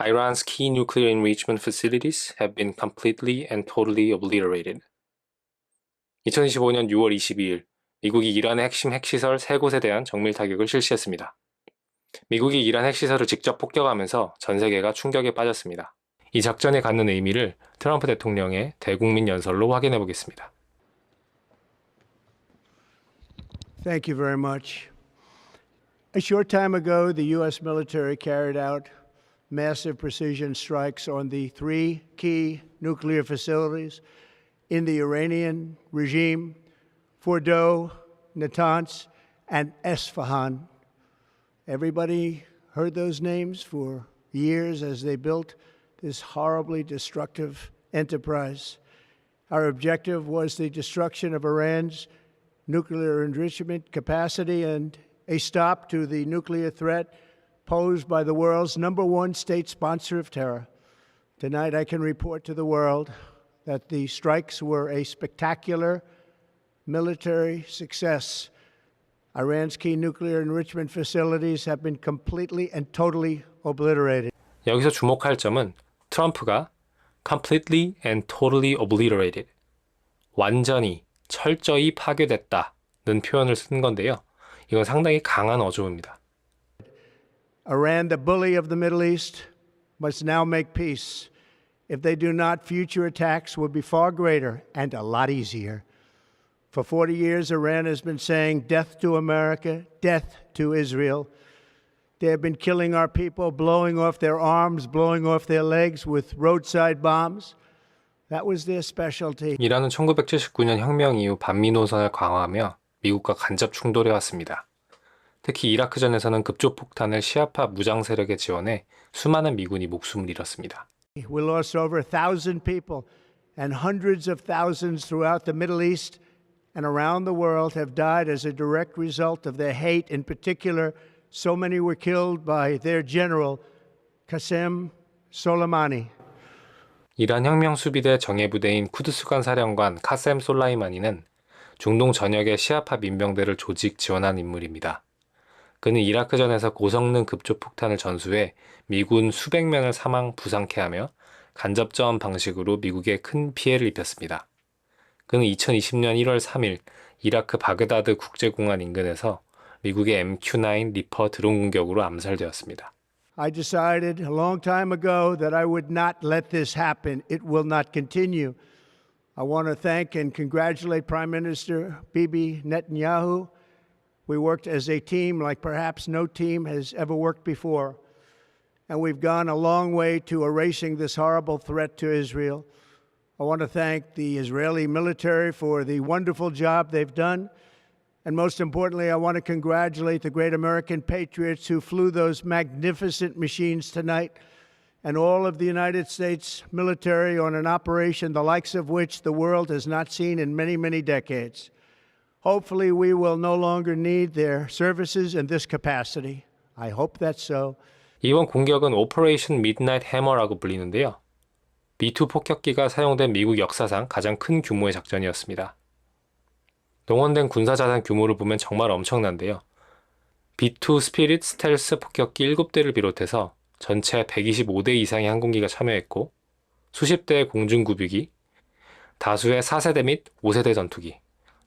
Iran's key nuclear enrichment facilities have been completely and totally obliterated. 2025년 6월 22일, 미국이 이란의 핵심 핵시설 3곳에 대한 정밀 타격을 실시했습니다. 미국이 이란 핵시설을 직접 폭격하면서 전 세계가 충격에 빠졌습니다. 이 작전에 갖는 의미를 트럼프 대통령의 대국민 연설로 확인해 보겠습니다. Thank you very much. A short time ago, the U.S. military carried out massive precision strikes on the three key nuclear facilities in the Iranian regime Fordow, Natanz, and Esfahan. Everybody heard those names for years as they built this horribly destructive enterprise. Our objective was the destruction of Iran's nuclear enrichment capacity and a stop to the nuclear threat posed by the world's number one state sponsor of terror. Tonight, I can report to the world that the strikes were a spectacular military success. Iran's key nuclear enrichment facilities have been completely and totally obliterated. 여기서 주목할 점은 트럼프가 completely and totally obliterated, 완전히, 철저히 파괴됐다는 표현을 쓴 건데요. 이건 상당히 강한 어조입니다. Iran, the bully of the Middle East, must now make peace. If they do not, future attacks will be far greater and a lot easier. For 40 years, Iran has been saying death to America, death to Israel. They have been killing our people, blowing off their arms, blowing off their legs with roadside bombs. That was their specialty. 이란은 1979년 혁명 이후 반미 노선을 강화하며 미국과 간접 충돌해 왔습니다. 특히 이라크전에서는 급조폭탄을 시아파 무장 세력에 지원해 수많은 미군이 목숨을 잃었습니다. We lost over a thousand people, and hundreds of thousands throughout the Middle East and around the world have died as a direct result of their hate. In particular, so many were killed by their general, Qasem Soleimani. 이란 혁명 수비대 정예 부대인 쿠드스관 사령관 카셈 솔라이마니는 중동 전역의 시아파 민병대를 조직 지원한 인물입니다. 그는 이라크전에서 고성능 급조폭탄을 전수해 미군 수백 명을 사망 부상케 하며 간접전 방식으로 미국에 큰 피해를 입혔습니다. 그는 2020년 1월 3일 이라크 바그다드 국제공항 인근에서 미국의 MQ-9 리퍼 드론 공격으로 암살되었습니다. I decided a long time ago that I would not let this happen. It will not continue. I want to thank and congratulate Prime Minister Bibi Netanyahu. We worked as a team like perhaps no team has ever worked before. And we've gone a long way to erasing this horrible threat to Israel. I want to thank the Israeli military for the wonderful job they've done. And most importantly, I want to congratulate the great American patriots who flew those magnificent machines tonight and all of the United States military on an operation the likes of which the world has not seen in many, many decades. Hopefully, we will no longer need their services in this capacity. I hope that's so. 이번 공격은 오퍼레이션 미드나잇 해머라고 불리는데요. B2 폭격기가 사용된 미국 역사상 가장 큰 규모의 작전이었습니다. 동원된 군사 자산 규모를 보면 정말 엄청난데요. B2 스피릿 스텔스 폭격기 7대를 비롯해서 전체 125대 이상의 항공기가 참여했고 수십 대의 공중구비기, 다수의 4세대 및 5세대 전투기,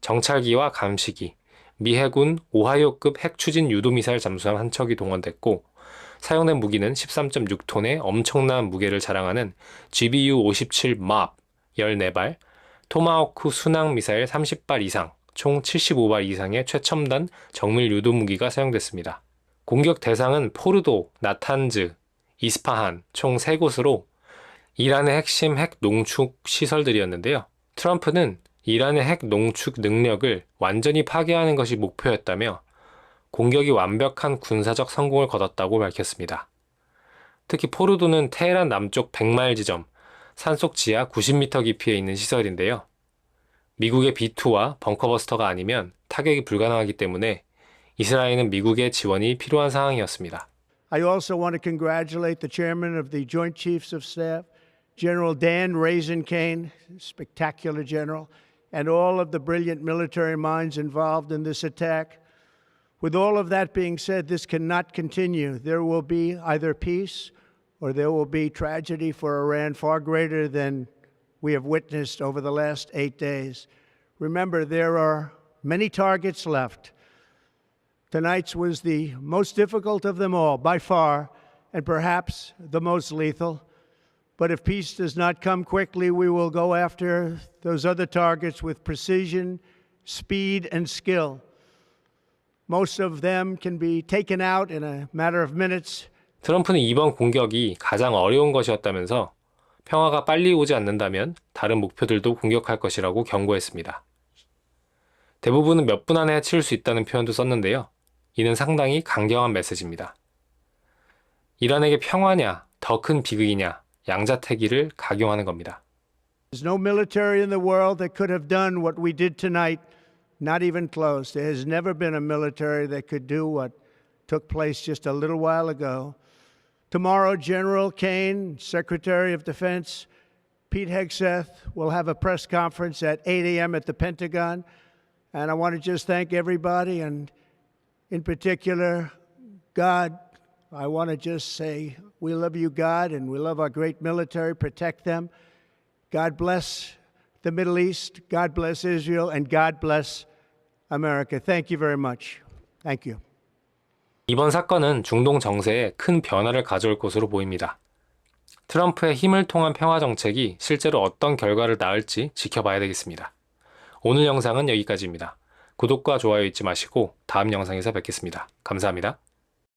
정찰기와 감시기, 미 해군 오하이오급 핵추진 유도미사일 잠수함 한 척이 동원됐고 사용된 무기는 13.6톤의 엄청난 무게를 자랑하는 GBU-57 MAP 14발, 토마호크 순항 미사일 30발 이상, 총 75발 이상의 최첨단 정밀 유도 무기가 사용됐습니다. 공격 대상은 포르도, 나탄즈, 이스파한 총 3곳으로 이란의 핵심 핵 농축 시설들이었는데요. 트럼프는 이란의 핵 농축 능력을 완전히 파괴하는 것이 목표였다며 공격이 완벽한 군사적 성공을 거뒀다고 밝혔습니다. 특히 포르도는 테헤란 남쪽 100마일 지점, 산속 지하 90m 깊이에 있는 시설인데요. 미국의 B2와 벙커버스터가 아니면 타격이 불가능하기 때문에 이스라엘은 미국의 지원이 필요한 상황이었습니다. I also want to congratulate the chairman of the Joint Chiefs of Staff, General Dan Raisin Kane, spectacular general, and all of the brilliant military minds involved in this attack. With all of that being said, this cannot continue. There will be either peace or there will be tragedy for Iran far greater than we have witnessed over the last eight days. Remember, there are many targets left. Tonight's was the most difficult of them all, by far, and perhaps the most lethal. But if peace does not come quickly, we will go after those other targets with precision, speed, and skill. Most of them can be taken out in a matter of minutes. 트럼프는 이번 공격이 가장 어려운 것이었다면서 평화가 빨리 오지 않는다면 다른 목표들도 공격할 것이라고 경고했습니다. 대부분은 몇 분 안에 치울 수 있다는 표현도 썼는데요. 이는 상당히 강경한 메시지입니다. 이란에게 평화냐, 더 큰 비극이냐, 양자태기를 각용하는 겁니다. There's no military in the world that could have done what we did tonight, not even close. There has never been a military that could do what took place just a little while ago. Tomorrow, General Kane, Secretary of Defense, Pete Hegseth will have a press conference at 8 a.m. at the Pentagon. And I want to just thank everybody, and in particular, God. I want to just say, we love you, God, and we love our great military. Protect them. God bless the Middle East. God bless Israel. And God bless America. Thank you very much. Thank you. 이번 사건은 중동 정세에 큰 변화를 가져올 것으로 보입니다. 트럼프의 힘을 통한 평화 정책이 실제로 어떤 결과를 낳을지 지켜봐야 되겠습니다. 오늘 영상은 여기까지입니다. 구독과 좋아요 잊지 마시고 다음 영상에서 뵙겠습니다. 감사합니다.